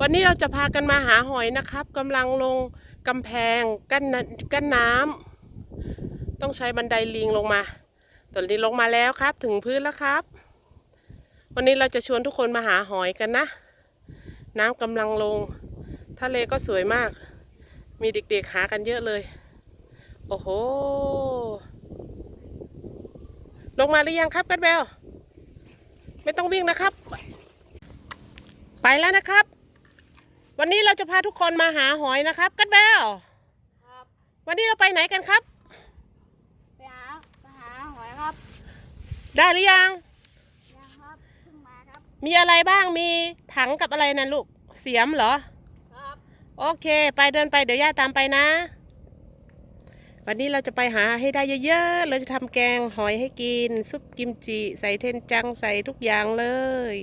วันนี้เราจะพากันมาหาหอยนะครับกำลังลงกำแพงกั้นน้ำกั้นน้ำต้องใช้บันไดลิงลงมา ตอนนี้ลงมาแล้วครับ ถึงพื้นแล้วครับ วันนี้เราจะชวนทุกคนมาหาหอยกันนะ น้ำกำลังลง ทะเลก็สวยมาก มีเด็กๆหากันเยอะเลย โอ้โห ลงมาหรือยังครับกันเบลไม่ต้องวิ่งนะครับ ไปแล้วนะครับ วันนี้เราจะพาทุกคนมาหาหอยนะครับกันเบลครับวันนี้เราไปไหนกันครับ ไปหาไปหาหอยครับได้หรือยัง ยังครับเพิ่งมาครับมีอะไรบ้างมีถังกับอะไรนะลูกเสียมเหรอ ครับ โอเค ไปเดินไปเดี๋ยวย่าตามไปนะ วันนี้เราจะไปหาให้ได้เยอะๆ เราจะทำแกงหอยให้กิน ซุปกิมจิ ใส่เทนจังใส่ทุกอย่างเลย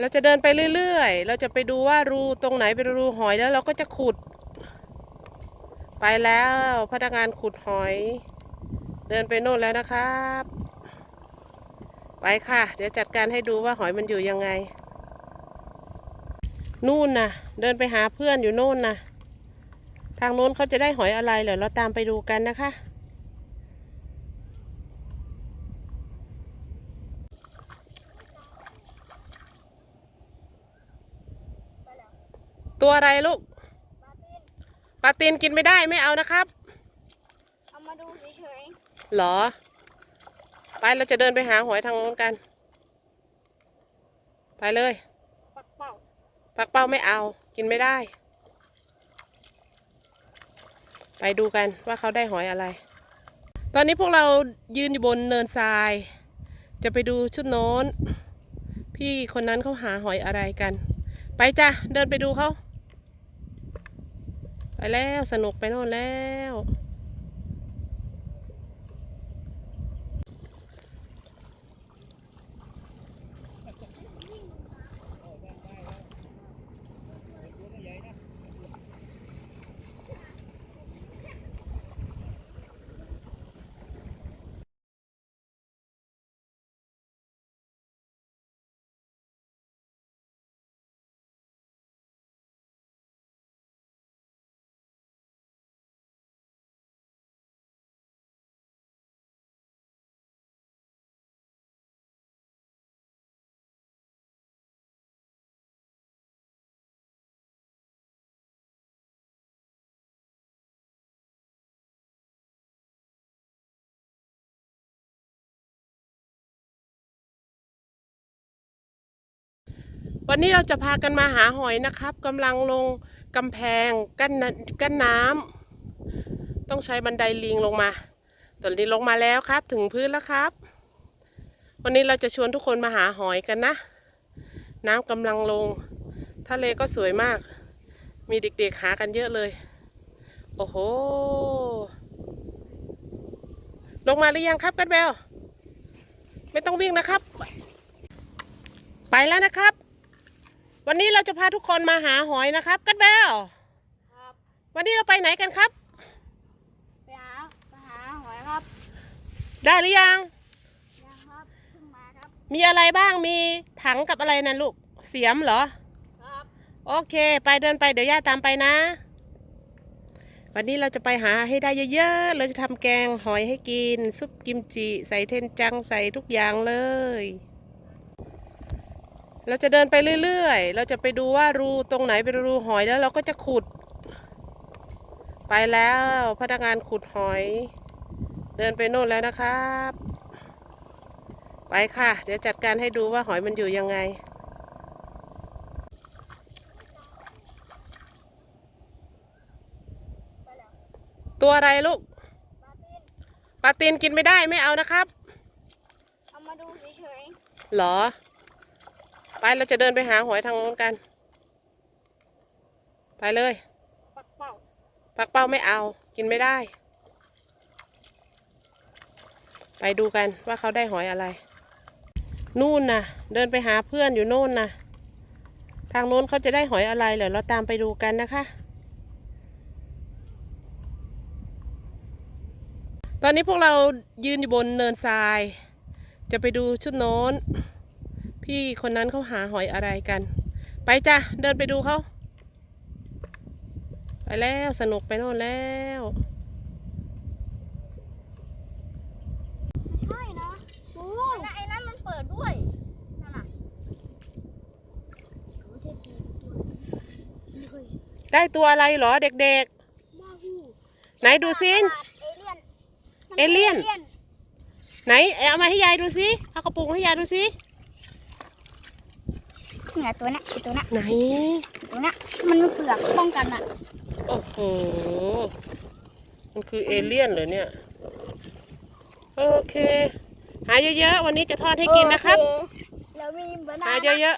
เราจะเดินไปเรื่อยๆ เราจะไปดูว่ารูตรงไหนเป็นรูหอยแล้วเราก็จะขุด ไปแล้วพนักงานขุดหอย เดินไปโน่นแล้วนะครับ ไปค่ะ เดี๋ยวจัดการให้ดูว่าหอยมันอยู่ยังไง นู่นนะเดินไปหาเพื่อนอยู่โน่นนะทางโน้นเขาจะได้หอยอะไรเดี๋ยวเราตามไปดูกันนะคะ ตัวอะไรลูกปลาตีนปลาตีนกินไม่ได้ไม่เอานะครับ เอามาดูเฉยเหรอ ไปเราจะเดินไปหาหอยทางโน้นกัน ไปเลยๆปักเป่าปักเป้าไม่เอา กินไม่ได้ ไปดูกันว่าเขาได้หอยอะไร ตอนนี้พวกเรายืนอยู่บนเนินทราย จะไปดูชุดโน้น พี่คนนั้นเขาหาหอยอะไรกัน ไปจ้ะเดินไปดูเขา ไปแล้วสนุกไปโน่นแล้ว วันนี้เราจะพากันมาหาหอยนะครับกำลังลงกำแพงกั้นน้ำกั้นน้ำต้องใช้บันไดลิงลงมาตอนนี้ลงมาแล้วครับ ถึงพื้นแล้วครับ วันนี้เราจะชวนทุกคนมาหาหอยกันนะ น้ำกำลังลง ทะเลก็สวยมาก มีเด็กๆหากันเยอะเลย โอ้โห ลงมาหรือยังครับกันเบลไม่ต้องวิ่งนะครับ ไปแล้วนะครับ วันนี้เราจะพาทุกคนมาหาหอยนะครับกันเบลครับ วันนี้เราไปไหนกันครับ ไปหาไปหาหอยครับ ได้หรือยัง ยังครับเพิ่งมาครับ มีอะไรบ้าง มีถังกับอะไรนะลูก เสียมเหรอ ครับ โอเค ไปเดินไปเดี๋ยวย่าตามไปนะ วันนี้เราจะไปหาให้ได้เยอะๆ เราจะทำแกงหอยให้กิน ซุปกิมจิ ใส่เทนจัง ใส่ทุกอย่างเลย เราจะเดินไปเรื่อยๆ เราจะไปดูว่ารูตรงไหนเป็นรูหอยแล้วเราก็จะขุด ไปแล้วพนักงานขุดหอย เดินไปโน่นแล้วนะครับ ไปค่ะ เดี๋ยวจัดการให้ดูว่าหอยมันอยู่ยังไงไปแล้วตัวอะไรลูกปลาตีนปลาตีนกินไม่ได้ไม่เอานะครับ เอามาดูเฉยเหรอ ไปเราจะเดินไปหาหอยทางโน้นกัน ไปเลย ปักเป่าปักเป้าไม่เอา กินไม่ได้ ไปดูกันว่าเขาได้หอยอะไร นู่นนะเดินไปหาเพื่อนอยู่โน่นนะทางโน้นเขาจะได้หอยอะไรเดี๋ยวเราตามไปดูกันนะคะ ตอนนี้พวกเรายืนอยู่บนเนินทราย จะไปดูชุดโน้น พี่คนนั้นเขาหาหอยอะไรกัน ไปจ้ะ เดินไปดูเขาไปแล้วสนุกไปโน่นแล้วไม่ใช่นะโอ้ยไอ้นั่นมันเปิดด้วยนั่นน่ะโอ้เท่จริงตัวไม่เคยได้ตัวอะไรเหรอเด็กบ้าหูๆไหนดูซิเอเลี่ยนเอเลี่ยน ไหนเอามาให้ยายดูซิเอากระปุกให้ยายดูซิ เนี่ยตัวเนี้ยไอ้ตัวเนี้ยไหนตัวเนี้ยมันมีเปลือกป้องกันอะโอ้โห มันคือเอเลี่ยนเหรอเนี่ย โอเค หาเยอะๆ วันนี้จะทอดให้กินนะครับโอเแล้วมีเบอร์นาหานะเยอะ